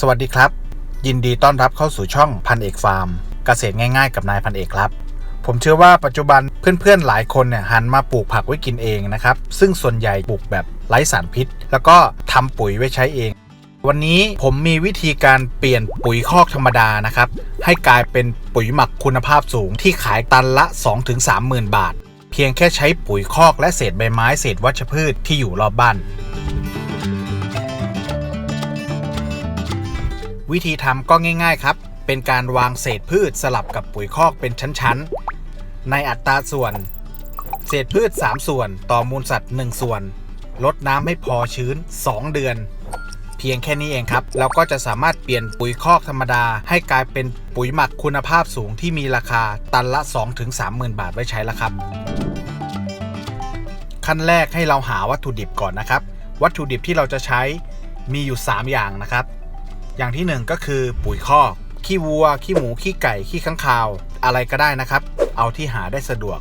สวัสดีครับ ยินดีต้อนรับเข้าสู่ช่องพันเอกฟาร์ม เกษตรง่ายๆ กับนายพันเอกครับ ผมเชื่อว่าปัจจุบันเพื่อนๆหลายคนเนี่ยหันมาปลูกผักไว้กินเองนะครับ ซึ่งส่วนใหญ่ปลูกแบบไร้สารพิษ แล้วก็ทำปุ๋ยไว้ใช้เอง วันนี้ผมมีวิธีการเปลี่ยนปุ๋ยคอกธรรมดานะครับ ให้กลายเป็นปุ๋ยหมักคุณภาพสูงที่ขายตันละ 2-3หมื่นบาท เพียงแค่ใช้ปุ๋ยคอกและเศษใบไม้เศษวัชพืชที่อยู่รอบบ้าน วิธีทำก็ง่ายๆครับ เป็นการวางเศษพืชสลับกับปุ๋ยคอกเป็นชั้นๆ ในอัตราส่วน เศษพืช 3 ส่วน ต่อมูลสัตว์ 1 ส่วน ลดน้ำให้พอชื้น 2 เดือน เพียงแค่นี้เองครับ เราก็จะสามารถเปลี่ยนปุ๋ยคอกธรรมดา ให้กลายเป็นปุ๋ยหมักคุณภาพสูงที่มีราคาตันละ 2-3หมื่นบาทไว้ใช้แล้วครับ ขั้นแรกให้เราหาวัตถุดิบก่อนนะครับ วัตถุดิบที่เราจะใช้มีอยู่ 3 อย่างนะครับ อย่างที่หนึ่งก็คือปุ๋ยคอกขี้วัว ขี้หมู ขี้ไก่ ขี้ข้างคาว อะไรก็ได้นะครับ เอาที่หาได้สะดวก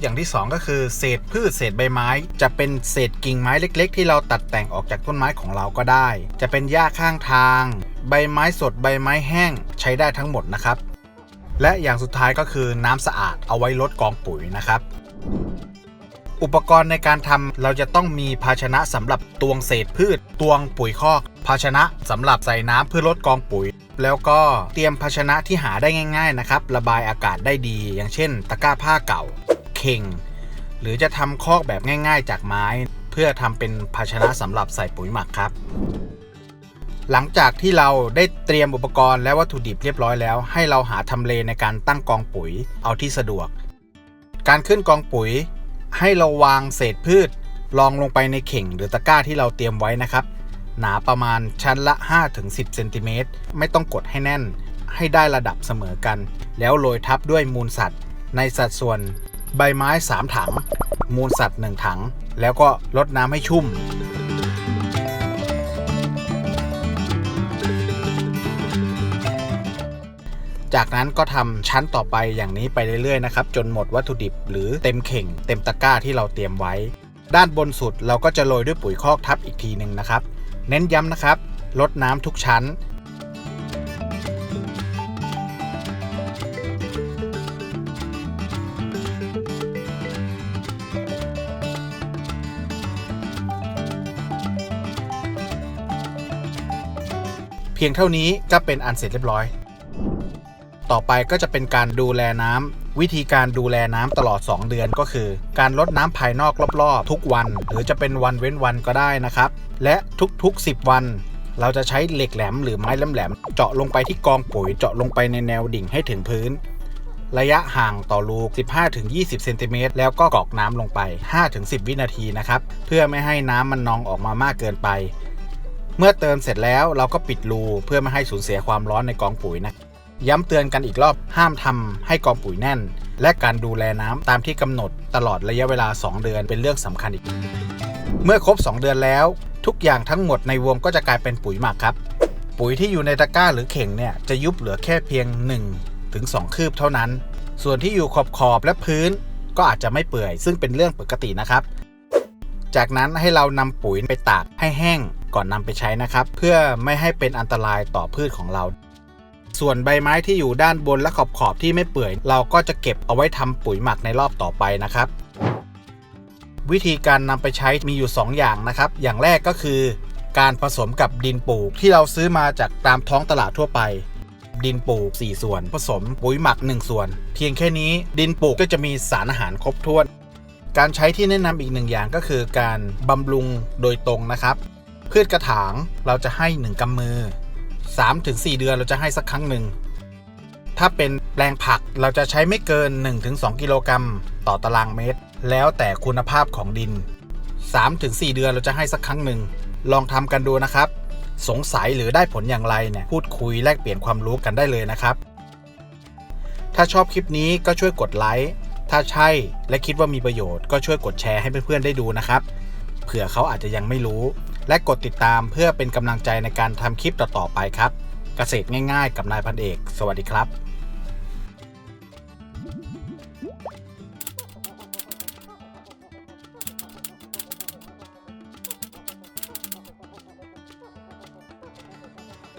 อย่างที่สองก็คือเศษพืชเศษใบไม้ จะเป็นเศษกิ่งไม้เล็ก ๆ ที่เราตัดแต่งออกจากต้นไม้ของเราก็ได้ จะเป็นหญ้าข้างทาง ใบไม้สดใบไม้แห้งใช้ได้ทั้งหมดนะครับ และอย่างสุดท้ายก็คือน้ำสะอาดเอาไว้ลดกองปุ๋ยนะครับอุปกรณ์ในการทำเราจะต้องมีภาชนะสำหรับตวงเศษพืช ตวงปุ๋ยคอก ภาชนะสำหรับใส่น้ำเพื่อลดกองปุ๋ย แล้วก็เตรียมภาชนะที่หาได้ง่าย ๆนะครับ ระบายอากาศได้ดี อย่างเช่น ตะกร้าผ้าเก่า เข่ง หรือจะทำคอกแบบง่าย ๆ จากไม้ เพื่อทำเป็นภาชนะสำหรับใส่ปุ๋ยหมักครับ หลังจากที่เราได้เตรียมอุปกรณ์และวัตถุดิบเรียบร้อยแล้ว ให้เราหาทำเลในการตั้งกองปุ๋ยเอาที่สะดวก การขึ้นกองปุ๋ย ให้เราวางเศษพืชรองลงไปในเข่งหรือตะกร้าที่เราเตรียมไว้นะครับ หนาประมาณชั้นละ 5-10เซนติเมตรไม่ต้องกดให้แน่น ให้ได้ระดับเสมอกัน แล้วโรยทับด้วยมูลสัตว์ ในสัดส่วน ใบไม้ 3 ถัง มูลสัตว์ 1 ถัง แล้วก็ลดน้ำให้ชุ่มจากนั้นก็ทำชั้นต่อไปอย่างนี้ไปเรื่อยๆนะครับ จนหมดวัตถุดิบหรือเต็มเข่ง เต็มตะกร้าที่เราเตรียมไว้ ด้านบนสุดเราก็จะโรยด้วยปุ๋ยคอกทับอีกทีหนึ่งนะครับ เน้นย้ำนะครับลดน้ำทุกชั้น เพียงเท่านี้ก็เป็นอันเสร็จเรียบร้อย ต่อไปก็จะเป็นการดูแลน้ำวิธีการดูแลน้ำตลอด 2 เดือนก็คือ การลดน้ำภายนอกรอบๆ ทุกวัน หรือจะเป็นวันเว้นวันก็ได้นะครับ และทุกๆ 10 วันเราจะใช้เหล็กแหลมหรือไม้แหลมๆเจาะลงไปที่กองปุ๋ยเจาะลงไปในแนวดิ่งให้ถึงพื้น ระยะห่างต่อรู15-20 เซนติเมตรแล้วก็กรอกน้ำลงไป 5-10 วินาทีนะครับ เพื่อไม่ให้น้ำมันนองออกมามากเกินไป เมื่อเติมเสร็จแล้วเราก็ปิดรูเพื่อไม่ให้สูญเสียความร้อนในกองปุ๋ยนะ ย้ำเตือนกันอีกรอบห้ามทำให้กองปุ๋ยแน่น และการดูแลน้ำตามที่กำหนดตลอดระยะเวลา 2 เดือนเป็นเรื่องสำคัญอีก เมื่อครบ 2 เดือนแล้ว ทุกอย่างทั้งหมดในวงก็จะกลายเป็นปุ๋ยหมักครับ ปุ๋ยที่อยู่ในตะกร้าหรือเข่งเนี่ยจะยุบเหลือแค่เพียง 1 ถึง 2 คืบเท่านั้น ส่วนที่อยู่ขอบขอบและพื้น ก็อาจจะไม่เปื่อย ซึ่งเป็นเรื่องปกตินะครับ จากนั้นให้เรานำปุ๋ยไปตากให้แห้งก่อนนำไปใช้นะครับ เพื่อไม่ให้เป็นอันตรายต่อพืชของเรา ส่วนใบไม้ที่อยู่ด้านบนและขอบขอบที่ไม่เปื่อย เราก็จะเก็บเอาไว้ทำปุ๋ยหมักในรอบต่อไปนะครับ วิธีการนำไปใช้มีอยู่ 2 อย่างนะครับ อย่างแรกก็คือ การผสมกับดินปลูกที่เราซื้อมาจากตามท้องตลาดทั่วไป ดินปลูก 4 ส่วน ผสมปุ๋ยหมัก 1 ส่วน เพียงแค่นี้ดินปลูกก็จะมีสารอาหารครบถ้วน การใช้ที่แนะนำอีกหนึ่งอย่างก็คือการบำรุงโดยตรงนะครับพืชกระถางเราจะให้ 1กำมือ 3-4เดือนเราจะให้สักครั้งหนึ่ง ถ้าเป็นแปลงผักเราจะใช้ไม่เกิน 1-2 กิโลกรัมต่อตารางเมตร แล้วแต่คุณภาพของดิน 3-4 เดือนเราจะให้สักครั้งหนึ่ง ลองทำกันดูนะครับ สงสัยหรือได้ผลอย่างไรเนี่ยพูดคุยแลกเปลี่ยนความรู้กันได้เลยนะครับ ถ้าชอบคลิปนี้ก็ช่วยกดไลค์ถ้าใช่และคิดว่ามีประโยชน์ก็ช่วยกดแชร์ให้เพื่อนๆได้ดูนะครับ เผื่อเขาอาจจะยังไม่รู้ และกดติดตามเพื่อเป็นกำลังใจในการทำคลิปต่อๆไปครับ เกษตรง่ายๆ กับนายพันเอก สวัสดีครับ